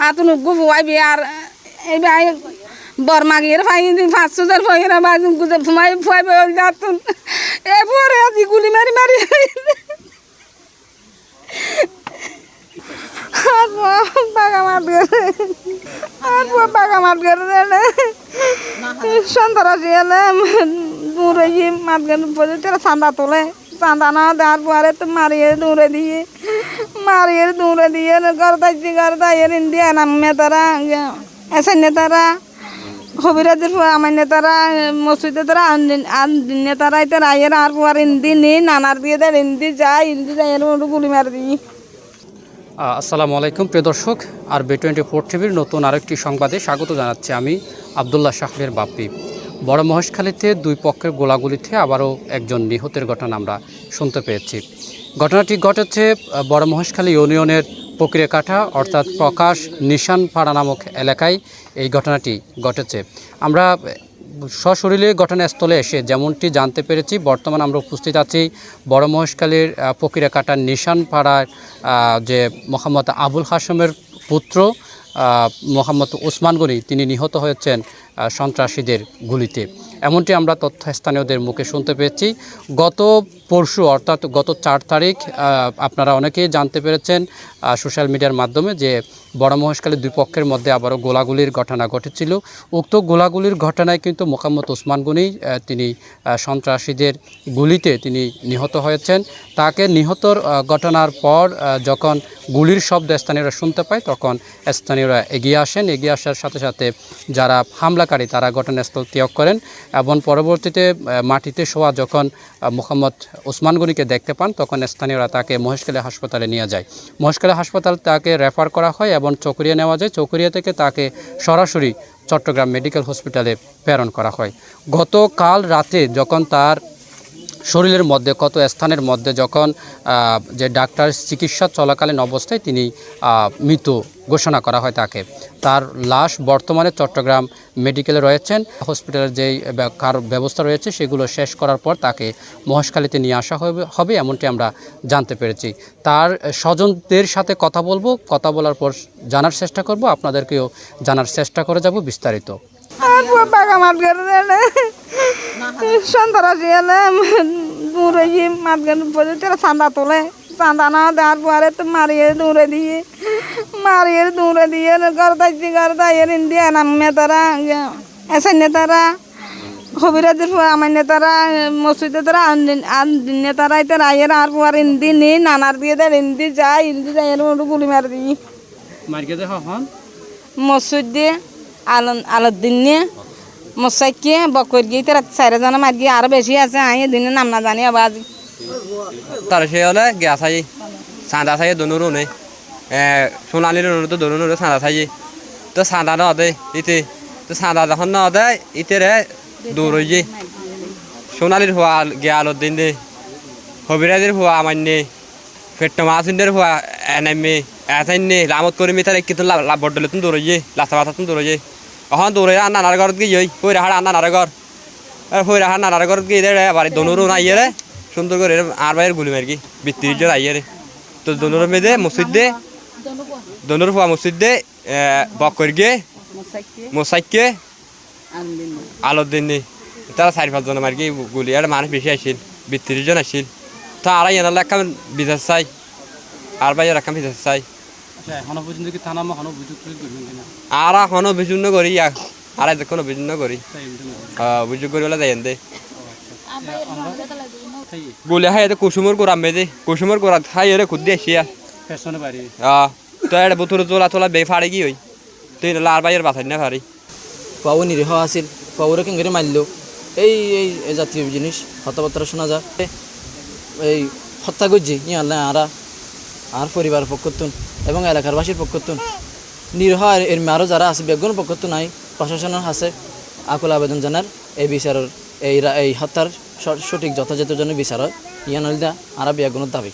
আতুন গুফু IB আর এইবার বরমাগির phi পাঁচশো হাজার ফয়রা বা গুজে ফুমাই ফুয়াইবে ওই দাতুন এ পরে আজি গুলি মারি মারি বাগা মাত এলে দূরে মাত গেলে তারা তোলে। চান্দা না দেওয়ার পরে তো মারিয়ে দূরে দিয়ে মারিয়ে দূরে দিয়ে ঘর দাইছি ঘর দাইয়ের ইন্ডিয়া নামে তারা এসে নেতারা হবিরাজের আমার নেতারা মসজিদে তারা আন্দিন নেতারা তারা আইয়ের আর পর ইন্দি নি নানার দিয়ে দেয় ইন্দি যায় ইন্দি যায় এর গুলি মারি দিই আসসালামু আলাইকুম, প্রিয় দর্শক, আর বি টোয়েন্টি ফোর টিভির নতুন আরেকটি সংবাদে স্বাগত জানাচ্ছি আমি আবদুল্লাহ শাহরের বাপ্পি। বড় মহেশখালীতে দুই পক্ষের গোলাগুলিতে আবারও একজন নিহতের ঘটনা আমরা শুনতে পেয়েছি। ঘটনাটি ঘটেছে বড় মহেশখালী ইউনিয়নের প্রক্রিয়াকাঠা অর্থাৎ প্রকাশ নিশান পাড়া নামক এলাকায় এই ঘটনাটি ঘটেছে। আমরা সশরীরে ঘটনাস্থলে এসে যেমনটি জানতে পেরেছি বর্তমানে আমরা উপস্থিত আছি বড় মহেশখালীর আহ, প্রক্রিয়াকাটার নিশান পাড়ার যে মোহাম্মদ আবুল হাসমের পুত্র মোহাম্মদ ওসমান গনি তিনি নিহত হয়েছেন সন্ত্রাসীদের গুলিতে। এমনটি আমরা তথ্য স্থানীয়দের মুখে শুনতে পেয়েছি। গত পরশু, অর্থাৎ গত চার তারিখ আপনারা অনেকেই জানতে পেরেছেন সোশ্যাল মিডিয়ার মাধ্যমে যে বড় মহেশখালী দুই পক্ষের মধ্যে আবারও গোলাগুলির ঘটনা ঘটেছিল। উক্ত গোলাগুলির ঘটনায় কিন্তু মোহাম্মদ ওসমান গনি তিনি সন্ত্রাসীদের গুলিতে তিনি নিহত হয়েছেন। তাকে নিহতর ঘটনার পর যখন গুলির শব্দ স্থানীয়রা শুনতে পায়, তখন স্থানীয়রা এগিয়ে আসেন। এগিয়ে আসার সাথে সাথে যারা হামলাকারী, তারা ঘটনাস্থল ত্যাগ করেন। এবং পরবর্তীতে মাটিতে শোয়া যখন মোহাম্মদ ওসমান গনিকে দেখতে পান, তখন স্থানীয়রা তাকে মহেশখালী হাসপাতালে নিয়ে যায়। মহেশখালী হাসপাতাল তাকে রেফার করা হয় এবং চকরিয়া নেওয়া যায়। চকরিয়া থেকে তাকে সরাসরি চট্টগ্রাম মেডিকেল হসপিটালে প্রেরণ করা হয়। গতকাল রাতে যখন তার শরীরের মধ্যে, কত স্থানের মধ্যে যখন যে ডাক্তার চিকিৎসা চলাকালীন অবস্থায় তিনি মৃত ঘোষণা করা হয় তাকে। তার লাশ বর্তমানে চট্টগ্রাম মেডিকেলে রয়েছেন। হসপিটালের যেই কার ব্যবস্থা রয়েছে সেগুলো শেষ করার পর তাকে মহেশখালীতে নিয়ে আসা হবে হবে এমনটি আমরা জানতে পেরেছি। তার স্বজনদের সাথে কথা বলব, কথা বলার পর জানার চেষ্টা করব, আপনাদেরকেও জানার চেষ্টা করে যাব বিস্তারিত। বাগা মাত গেলে সন্ত্রাসী এলে দূরে গিয়ে মাত গেলে তারা চান্দা তোলে চান্দা না দেওয়ার পরে তো মারিয়ে দূরে দিয়ে মারিয়ে দূরে দিয়ে ঘর দাইছি ঘর দাইয়ের ইন্ডিয়া নামে তারা এসে নেতারা হবিরাজের আমার নেতারা মসজিদে তারা আন্দিন নেতারা তারা আইয়ের আর পর ইন্দি নি নানার দিয়ে দেয় ইন্দি যায় ইন্দি যায় এর মধ্যে গুলি মারি দিই মসজিদ দিয়ে আলন আলোর দিন নিয়ে মশাইকে বকর গিয়ে তারা চারে জানা মার গিয়ে আরও বেশি আছে, আই দিনের নাম না জানি আবার তার সে হলে গ্যাস আই সাদা সাই দনুরু নেই সোনালি নুরু তো দনুরু সাদা সাই তো সাদা ন দে ইতে। তো সাদা যখন ন দে ইতে রে দূর হয়ে সোনালির হওয়া গে আলোর দিন দে হবিরাজের হওয়া আমার নে ফেট্টো মাসুন্ডের হওয়া এনামে এসাইন নে, লামত করে মি তার কিন্তু লাভ বডলে তুমি দূর হয়ে যে লাস্তা বাতা তুমি দূর হয়ে যে এখন দূর হয়ে আন্নার ঘরত গিয়ে ওই কই রাহার আন্নার ঘর হই রাহার নানার ঘরত গিয়ে দে বাড়ি দনুরু না ইয়ে রে, সুন্দর করে আর বাইরের গুলি মারি বৃত্তির জন আইয়ে রে। তো দনুর মেদে মসজিদ দে, দনুর ফুয়া মসজিদ দে বক করে গিয়ে মোসাইকে আলোর দিন তারা চারি পাঁচজন মার কি গুলি আর মানুষ বেশি আসছিল বৃত্তির জন আসছিল তো আর এনার একটা বিদেশ চাই, আর বাইরের একটা বিদেশ চাই। কি আর অভিযোগ করি ইয়াক আর এখন অভিযোগ করি অভিযোগ করি বলে যাই দে। গুলি হাই কুসুমর গোড়া মেদে কুসুমর গোড়া হাই রে খুদ দিয়ে তো এটা বুতুর তোলা তোলা বে ফাড়ে কি হই? তুই লাল বাইয়ের বাথাই না ফাড়ি? পাও নিরীহ আছিল পাওরে কেঙ্গেরে মারল এই এই জাতীয় জিনিস কথাবার্তা শোনা যায়। এই হত্যা করছে ইয়ালে আরা আর পরিবারের পক্ষতুন এবং এলাকারবাসীর পক্ষতুন নিরহ এর আরও যারা আছে বেগুন পক্ষতুন নাই, প্রশাসনের হাসে আকুল আবেদন জানার এই বিচারের, এই এই হত্যার সঠিক যথাযথ জন্য বিচার ইয়ানলিদা ইয়ান হইলে দাবি।